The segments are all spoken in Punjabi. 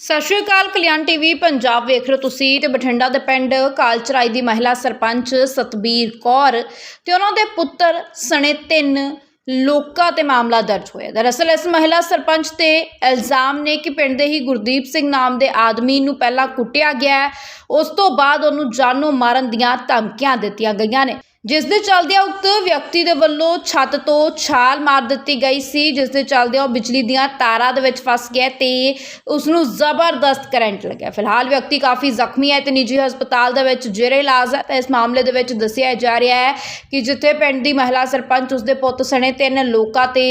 ਸਤਿ ਸ਼੍ਰੀ ਅਕਾਲ, ਕਲਿਆਣ ਟੀਵੀ, ਪੰਜਾਬ ਵੇਖ ਰਹੇ ਹੋ ਤੁਸੀਂ ਤੇ ਬਠਿੰਡਾ ਦੇ ਪਿੰਡ ਕਾਲਚਰਾਈ ਦੀ ਮਹਿਲਾ ਸਰਪੰਚ ਸਤਬੀਰ ਕੌਰ ਤੇ ਉਹਨਾਂ ਦੇ ਪੁੱਤਰ ਸਣੇ ਤਿੰਨ ਲੋਕਾਂ ਤੇ ਮਾਮਲਾ ਦਰਜ ਹੋਇਆ। ਦਰਅਸਲ ਇਸ ਮਹਿਲਾ ਸਰਪੰਚ ਤੇ ਇਲਜ਼ਾਮ ਨੇ ਕਿ ਪਿੰਡ ਦੇ ਹੀ ਗੁਰਦੀਪ ਸਿੰਘ ਨਾਮ ਦੇ ਆਦਮੀ ਨੂੰ ਪਹਿਲਾਂ ਕੁੱਟਿਆ ਗਿਆ ਉਸ ਤੋਂ ਬਾਅਦ ਉਹਨੂੰ ਜਾਨੋਂ ਮਾਰਨ ਦੀਆਂ ਧਮਕੀਆਂ ਦਿੱਤੀਆਂ ਗਈਆਂ ਨੇ। ਜਿਸ ਦੇ ਚੱਲਦਿਆਂ ਉਕਤ ਵਿਅਕਤੀ ਦੇ ਵੱਲੋਂ ਛੱਤ ਤੋਂ ਛਾਲ ਮਾਰ ਦਿੱਤੀ ਗਈ ਸੀ, ਜਿਸ ਦੇ ਚੱਲਦਿਆਂ ਉਹ ਬਿਜਲੀ ਦੀਆਂ ਤਾਰਾਂ ਦੇ ਵਿੱਚ ਫਸ ਗਿਆ ਤੇ ਉਸ ਨੂੰ ਜ਼ਬਰਦਸਤ ਕਰੰਟ ਲੱਗਿਆ। ਫਿਲਹਾਲ ਵਿਅਕਤੀ ਕਾਫੀ ਜ਼ਖਮੀ ਹੈ ਤੇ ਨਿੱਜੀ ਹਸਪਤਾਲ ਦੇ ਵਿੱਚ ਜੇਰੇ ਇਲਾਜ ਹੈ। ਤੇ ਇਸ ਮਾਮਲੇ ਦੇ ਵਿੱਚ ਦੱਸਿਆ ਜਾ ਰਿਹਾ ਹੈ ਕਿ ਜਿੱਥੇ ਪਿੰਡ ਦੀ ਮਹਿਲਾ ਸਰਪੰਚ ਉਸ ਦੇ ਪੁੱਤ ਸਣੇ ਤਿੰਨ ਲੋਕਾਂ ਤੇ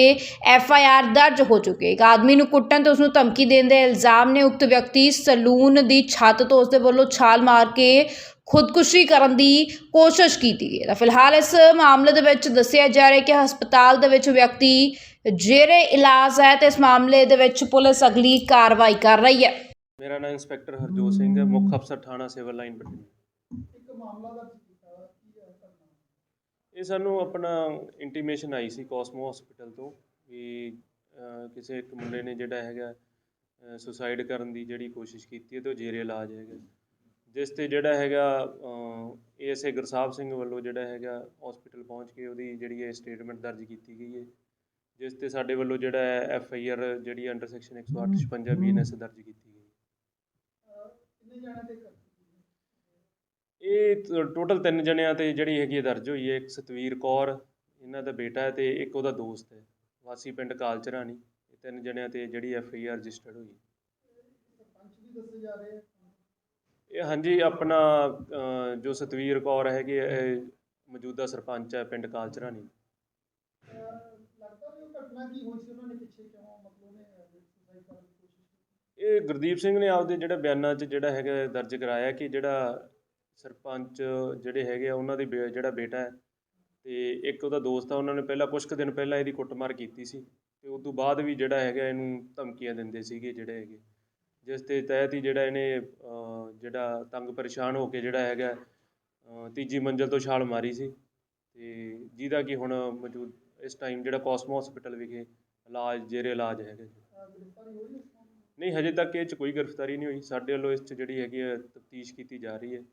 ਐਫ ਆਈ ਆਰ ਦਰਜ ਹੋ ਚੁੱਕੀ ਹੈ। ਇੱਕ ਆਦਮੀ ਨੂੰ ਕੁੱਟਣ ਤੇ ਉਸ ਨੂੰ ਧਮਕੀ ਦੇਣ ਦੇ ਇਲਜ਼ਾਮ ਨੇ ਉਕਤ ਵਿਅਕਤੀ ਸਲੂਨ ਦੀ ਛੱਤ ਤੋਂ ਉਸ ਦੇ ਵੱਲੋਂ ਛਾਲ ਮਾਰ ਕੇ ਖੁਦਕੁਸ਼ੀ ਕਰਨ ਦੀ ਕੋਸ਼ਿਸ਼ ਕੀਤੀ ਹੈ। ਤਾਂ ਫਿਲਹਾਲ ਇਸ ਮਾਮਲੇ ਦੇ ਵਿੱਚ ਦੱਸਿਆ ਜਾ ਰਿਹਾ ਹੈ ਕਿ ਹਸਪਤਾਲ ਦੇ ਵਿੱਚ ਵਿਅਕਤੀ ਜੇਰੇ ਇਲਾਜ ਹੈ ਤੇ ਇਸ ਮਾਮਲੇ ਦੇ ਵਿੱਚ ਪੁਲਿਸ ਅਗਲੀ ਕਾਰਵਾਈ ਕਰ ਰਹੀ ਹੈ। ਮੇਰਾ ਨਾਮ ਇੰਸਪੈਕਟਰ ਹਰਜੋਤ ਸਿੰਘ ਹੈ ਮੁੱਖ ਅਫਸਰ ਥਾਣਾ ਸਿਵਲ ਲਾਈਨ ਬਠਿੰਡਾ ਇਹ ਸਾਨੂੰ ਆਪਣਾ ਇੰਟੀਮੇਸ਼ਨ ਆਈ ਸੀ ਕੋਸਮੋ ਹਸਪੀਟਲ ਤੋਂ ਕਿ ਕਿਸੇ ਇੱਕ ਮੁੰਡੇ ਨੇ ਜਿਹੜਾ ਹੈਗਾ ਸੁਸਾਈਡ ਕਰਨ ਦੀ ਜਿਹੜੀ ਕੋਸ਼ਿਸ਼ ਕੀਤੀ ਹੈ ਤੇ ਉਹ ਜੇਰੇ ਇਲਾਜ ਹੈਗਾ। ਜਿਸ ਤੇ ਜਿਹੜਾ ਹੈਗਾ ਏ ਐੱਸ ਏ ਗੁਰਸਾਹਿਬ ਸਿੰਘ ਵੱਲੋਂ ਜਿਹੜਾ ਹੈਗਾ ਹੋਸਪਿਟਲ ਪਹੁੰਚ ਕੇ ਉਹਦੀ ਜਿਹੜੀ ਹੈ ਸਟੇਟਮੈਂਟ ਦਰਜ ਕੀਤੀ ਗਈ ਹੈ। ਜਿਸ ਤੇ ਸਾਡੇ ਵੱਲੋਂ ਜਿਹੜਾ ਹੈ ਐਫ ਆਈ ਆਰ ਜਿਹੜੀ ਅੰਡਰ ਸੈਕਸ਼ਨ 108 ਬੀਐਨਐਸ ਦਰਜ ਕੀਤੀ ਗਈ ਇਹ ਟੋਟਲ ਤਿੰਨ ਜਣਿਆਂ ਤੇ ਜਿਹੜੀ ਹੈਗੀ ਹੈ ਦਰਜ ਹੋਈ ਹੈ। ਇੱਕ ਸਤਵੀਰ ਕੌਰ, ਇਹਨਾਂ ਦਾ ਬੇਟਾ ਹੈ ਤੇ ਇੱਕ ਉਹਦਾ ਦੋਸਤ ਹੈ, ਵਾਸੀ ਪਿੰਡ ਕਾਲਚਰਾਣੀ। ਇਹ ਤਿੰਨ ਜਣਿਆਂ ਤੇ ਜਿਹੜੀ ਐਫ ਆਈ ਆਰ ਰਜਿਸਟਰਡ ਹੋਈ ਇਹ ਹਾਂਜੀ ਆਪਣਾ ਅਹ, ਜੋ ਸਤਵੀਰ ਕੌਰ ਹੈਗੇ ਆ, ਇਹ ਮੌਜੂਦਾ ਸਰਪੰਚ ਹੈ ਪਿੰਡ ਕਾਲਚਰਾਣੀ। ਲੱਗਦਾ ਵੀ ਉਹ ਘਟਨਾ ਕੀ ਹੋਈ ਸੀ ਉਹਨਾਂ ਨੇ ਪਿੱਛੇ ਕਿਉਂ ਮਤਲਬ ਉਹਨੇ ਸੁਸਾਈਡ ਕਰਨ ਦੀ ਕੋਸ਼ਿਸ਼ ਕੀਤੀ ਇਹ ਗੁਰਦੀਪ ਸਿੰਘ ਨੇ ਆਪਦੇ ਜਿਹੜਾ ਬਿਆਨਾਂ 'ਚ ਜਿਹੜਾ ਹੈਗਾ ਦਰਜ ਕਰਾਇਆ ਕਿ ਜਿਹੜਾ ਸਰਪੰਚ ਜਿਹੜੇ ਹੈਗੇ ਆ ਉਹਨਾਂ ਦੀ ਬੇ- ਜਿਹੜਾ ਬੇਟਾ ਹੈ ਤੇ ਇੱਕ ਉਹਦਾ ਦੋਸਤ ਆ ਉਹਨਾਂ ਨੇ ਪਹਿਲਾਂ ਕੁਝ ਕੁ ਦਿਨ ਪਹਿਲਾਂ ਇਹਦੀ ਕੁੱਟਮਾਰ ਕੀਤੀ ਸੀ ਤੇ ਉਸ ਤੋਂ ਬਾਅਦ ਵੀ ਜਿਹੜਾ ਹੈਗਾ ਇਹਨੂੰ ਧਮਕੀਆਂ ਦਿੰਦੇ ਸੀਗੇ ਜਿਹੜੇ ਹੈਗੇ। ਜਿਸ ਦੇ ਤਹਿਤ ਹੀ ਜਿਹੜਾ ਇਹਨੇ ਜਿਹੜਾ ਤੰਗ ਪਰੇਸ਼ਾਨ ਹੋ ਕੇ ਜਿਹੜਾ ਹੈਗਾ ਤੀਜੀ ਮੰਜ਼ਿਲ ਤੋਂ ਛਾਲ ਮਾਰੀ ਸੀ। ਅਤੇ ਜਿਹਦਾ ਕਿ ਹੁਣ ਮੌਜੂਦ, ਇਸ ਟਾਈਮ ਜਿਹੜਾ ਕੋਸਮੋ ਹਸਪੀਟਲ ਵਿਖੇ ਇਲਾਜ, ਜੇਰੇ ਇਲਾਜ ਹੈਗੇ ਜੀ। ਨਹੀਂ, ਹਜੇ ਤੱਕ ਇਹ 'ਚ ਕੋਈ ਗ੍ਰਿਫਤਾਰੀ ਨਹੀਂ ਹੋਈ। ਸਾਡੇ ਵੱਲੋਂ ਇਸ 'ਚ ਜਿਹੜੀ ਹੈਗੀ ਹੈ ਤਫਤੀਸ਼ ਕੀਤੀ ਜਾ ਰਹੀ ਹੈ।